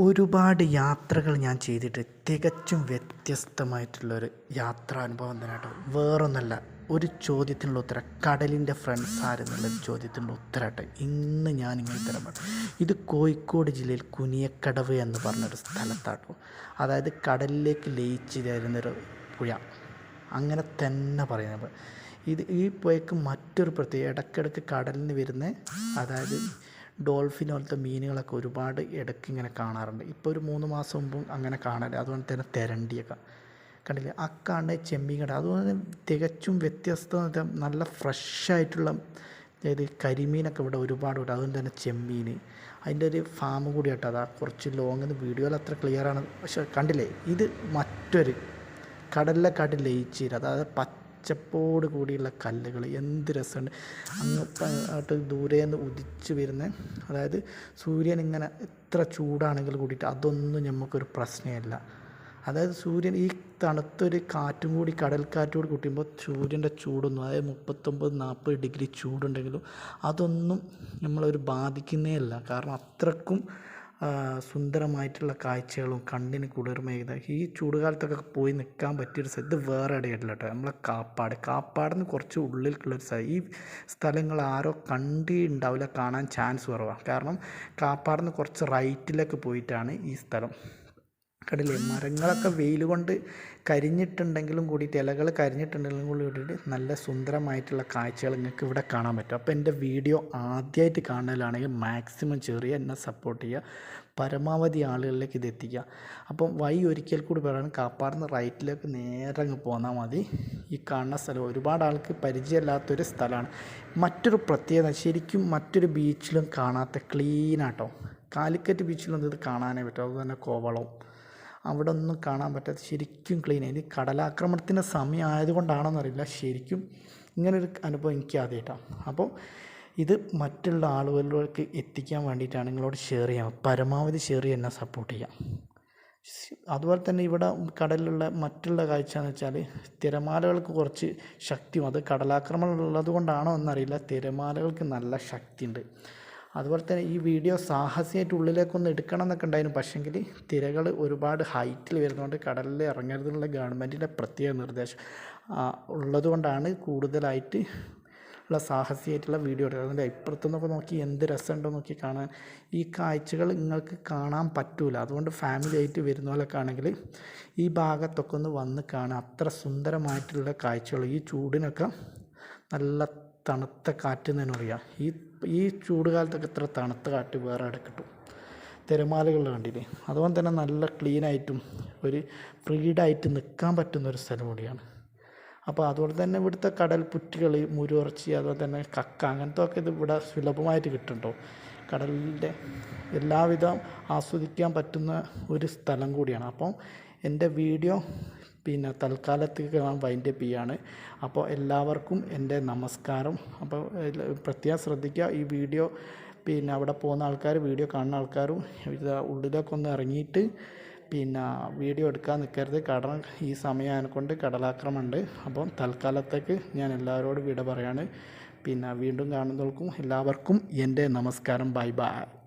ഒരുപാട് യാത്രകൾ ഞാൻ ചെയ്തിട്ട് തികച്ചും വ്യത്യസ്തമായിട്ടുള്ളൊരു യാത്രാനുഭവം തന്നെ കേട്ടോ വേറൊന്നല്ല ഒരു ചോദ്യത്തിനുള്ള ഉത്തരം കടലിന്റെ ഫ്രണ്ട്സ് ആരെന്നുള്ള ചോദ്യത്തിനുള്ള ഉത്തരമായിട്ട് ഇന്ന് ഞാൻ ഇങ്ങനെ തരാൻ ഇത് കോഴിക്കോട് ജില്ലയിൽ കുനിയക്കടവ് എന്ന് പറഞ്ഞൊരു സ്ഥലത്താട്ടോ. അതായത് കടലിലേക്ക് ലയിച്ച് തരുന്നൊരു പുഴ. അങ്ങനെ തന്നെ പറയുന്നത്. ഇത് ഈ പുഴയ്ക്ക് മറ്റൊരു പ്രത്യേക ഇടയ്ക്കിടയ്ക്ക് കടലിൽ നിന്ന് വരുന്ന അതായത് ഡോൾഫിൻ പോലത്തെ മീനുകളൊക്കെ ഒരുപാട് ഇടയ്ക്ക് ഇങ്ങനെ കാണാറുണ്ട്. ഇപ്പോൾ ഒരു മൂന്ന് മാസം മുമ്പും അങ്ങനെ കാണാറില്ല അതുപോലെ തന്നെ തെരണ്ടിയൊക്കെ. കണ്ടില്ലേ? ആ കാണുന്ന ചെമ്മീൻ കട അതുപോലെ തികച്ചും വ്യത്യസ്ത നല്ല ഫ്രഷായിട്ടുള്ള അതായത് കരിമീനൊക്കെ ഇവിടെ ഒരുപാട് ഉണ്ട് അതുകൊണ്ട് തന്നെ ചെമ്മീൻ അതിന്റെ ഒരു ഫാം കൂടി ആട്ടോ അതാ. കുറച്ച് ലോങ് നിന്ന് വീഡിയോയിൽ അത്ര ക്ലിയറാണ് പക്ഷെ കണ്ടില്ലേ? ഇത് മറ്റൊരു കടലിലെ കാട്ടിൽ ലയിച്ചീര. അതായത് പച്ചപ്പോട് കൂടിയുള്ള കല്ലുകൾ. എന്ത് രസമുണ്ട്. അങ്ങോട്ട് ദൂരെ നിന്ന് ഉദിച്ച് വരുന്ന അതായത് സൂര്യൻ ഇങ്ങനെ എത്ര ചൂടാണെങ്കിൽ കൂടിയിട്ട് അതൊന്നും നമുക്കൊരു പ്രശ്നമല്ല. അതായത് സൂര്യൻ ഈ തണുത്തൊരു കാറ്റും കൂടി കടൽക്കാറ്റോട് കൂട്ടിയുമ്പോൾ സൂര്യന്റെ ചൂടൊന്നും അതായത് മുപ്പത്തൊമ്പത് നാൽപ്പത് ഡിഗ്രി ചൂടുണ്ടെങ്കിലും അതൊന്നും നമ്മളൊരു ബാധിക്കുന്നേ അല്ല കാരണം അത്രക്കും സുന്ദരമായിട്ടുള്ള കാഴ്ചകളും കണ്ണിന് കുളിർമയുന്ന ഈ ചൂടുകാലത്തൊക്കെ പോയി നിൽക്കാൻ പറ്റിയൊരു സ്ഥലം ഇത് വേറെ ഇടയില്ല കേട്ടോ. നമ്മളെ കാപ്പാട്. കാപ്പാടിന് കുറച്ച് ഉള്ളിലേക്കുള്ളൊരു സ്ഥലം ഈ സ്ഥലങ്ങൾ ആരോ കണ്ടിട്ടുണ്ടാവില്ല കാണാൻ ചാൻസ് കുറവാണ്. കാരണം കാപ്പാടിന് കുറച്ച് റൈറ്റിലേക്ക് പോയിട്ടാണ് ഈ സ്ഥലം. കണ്ടില്ലേ മരങ്ങളൊക്കെ വെയിൽ കൊണ്ട് കരിഞ്ഞിട്ടുണ്ടെങ്കിലും കൂടിയിട്ട് ഇലകൾ കരിഞ്ഞിട്ടുണ്ടെങ്കിലും കൂടിയിട്ട് നല്ല സുന്ദരമായിട്ടുള്ള കാഴ്ചകൾ നിങ്ങൾക്ക് ഇവിടെ കാണാൻ പറ്റും. അപ്പോൾ എന്റെ വീഡിയോ ആദ്യമായിട്ട് കാണലാണെങ്കിൽ മാക്സിമം ചെറിയ എന്നെ സപ്പോർട്ട് ചെയ്യുക. പരമാവധി ആളുകളിലേക്ക് ഇത് എത്തിക്കുക. അപ്പം വൈ ഒരിക്കൽ കൂടി പറയണം കാപ്പാടുന്ന റൈറ്റിലേക്ക് നേരെ അങ്ങ് പോന്നാൽ മതി. ഈ കാണുന്ന സ്ഥലം ഒരുപാട് ആൾക്ക് പരിചയമില്ലാത്തൊരു സ്ഥലമാണ്. മറ്റൊരു പ്രത്യേകത ശരിക്കും മറ്റൊരു ബീച്ചിലും കാണാത്ത ക്ലീനാട്ടോ. കാലിക്കറ്റ് ബീച്ചിലൊന്നും ഇത് കാണാനേ പറ്റും. അതുപോലെ കോവളം. അവിടെ ഒന്നും കാണാൻ പറ്റാത്ത ശരിക്കും ക്ലീൻ ഇനി കടലാക്രമണത്തിന്റെ സമയം അറിയില്ല ശരിക്കും ഇങ്ങനൊരു അനുഭവം എനിക്ക് ആദ്യമായിട്ടാണ് അപ്പോൾ ഇത് മറ്റുള്ള ആളുകളിലേക്ക് എത്തിക്കാൻ വേണ്ടിയിട്ടാണ് നിങ്ങളോട് ഷെയർ ചെയ്യാം പരമാവധി ഷെയർ ചെയ്യാൻ എന്നെ സപ്പോർട്ട് ചെയ്യാം. അതുപോലെ തന്നെ ഇവിടെ കടലിലുള്ള മറ്റുള്ള കാഴ്ച എന്ന് വെച്ചാൽ തിരമാലകൾക്ക് കുറച്ച് ശക്തിയും അത് കടലാക്രമണം ഉള്ളത് കൊണ്ടാണോ എന്നറിയില്ല. തിരമാലകൾക്ക് നല്ല ശക്തിയുണ്ട്. അതുപോലെ തന്നെ ഈ വീഡിയോ സാഹസികമായിട്ട് ഉള്ളിലേക്കൊന്ന് എടുക്കണം എന്നൊക്കെ ഉണ്ടായിരുന്നു. പക്ഷേങ്കിൽ തിരകൾ ഒരുപാട് ഹൈറ്റിൽ വരുന്നതുകൊണ്ട് കടലിൽ ഇറങ്ങരുതെന്നുള്ള ഗവൺമെന്റിന്റെ പ്രത്യേക നിർദ്ദേശം ഉള്ളതുകൊണ്ടാണ് കൂടുതലായിട്ട് ഉള്ള സാഹസികമായിട്ടുള്ള വീഡിയോ എടുക്കുക അതിന്റെ ഇപ്പുറത്തുനിന്നൊക്കെ നോക്കി എന്ത് രസമുണ്ടോ നോക്കി കാണാൻ. ഈ കാഴ്ചകൾ നിങ്ങൾക്ക് കാണാൻ പറ്റൂല. അതുകൊണ്ട് ഫാമിലി ആയിട്ട് വരുന്ന പോലൊക്കെ ആണെങ്കിൽ ഈ ഭാഗത്തൊക്കെ ഒന്ന് വന്ന് കാണുക അത്ര സുന്ദരമായിട്ടുള്ള കാഴ്ചകൾ. ഈ ചൂടിനൊക്കെ നല്ല തണുത്ത കാറ്റ് എന്ന് തന്നെ പറയാം. ഈ ഈ ചൂട് കാലത്തൊക്കെ ഇത്ര തണുത്ത കാറ്റ് വേറെ അവിടെ കിട്ടും? തിരമാലകൾ കണ്ടില്ലേ? അതുപോലെ തന്നെ നല്ല ക്ലീനായിട്ടും ഒരു ഫ്രീഡായിട്ട് നിൽക്കാൻ പറ്റുന്ന ഒരു സ്ഥലം കൂടിയാണ് അപ്പോൾ അതുപോലെ തന്നെ ഇവിടുത്തെ കടൽ പുറ്റുകൾ മുരുവർച്ചി അതുപോലെ തന്നെ കക്ക അങ്ങനത്തെ ഒക്കെ ഇത് ഇവിടെ സുലഭമായിട്ട് കിട്ടുന്നുണ്ടോ? കടലിന്റെ എല്ലാവിധം ആസ്വദിക്കാൻ പറ്റുന്ന ഒരു സ്ഥലം കൂടിയാണ്. അപ്പം എന്റെ വീഡിയോ പിന്നെ തൽക്കാലത്തേക്ക് ഞാൻ വൈൻഡ് അപ്പ് ചെയ്യാണ്. അപ്പോൾ എല്ലാവർക്കും എന്റെ നമസ്കാരം. അപ്പോൾ പ്രത്യേകം ശ്രദ്ധിക്കുക ഈ വീഡിയോ പിന്നെ അവിടെ പോകുന്ന ആൾക്കാർ വീഡിയോ കാണുന്ന ആൾക്കാരും ഇത് ഉള്ളിലൊക്കെ ഒന്ന് ഇറങ്ങിയിട്ട് പിന്നെ വീഡിയോ എടുക്കാൻ നിൽക്കരുത്. കാരണം ഈ സമയം കൊണ്ട് കടലാക്രമമുണ്ട് അപ്പം തൽക്കാലത്തേക്ക് ഞാൻ എല്ലാവരോടും വിട പറയാണ്. പിന്നെ വീണ്ടും കാണുന്നവർക്കും എല്ലാവർക്കും എന്റെ നമസ്കാരം. Bye bye.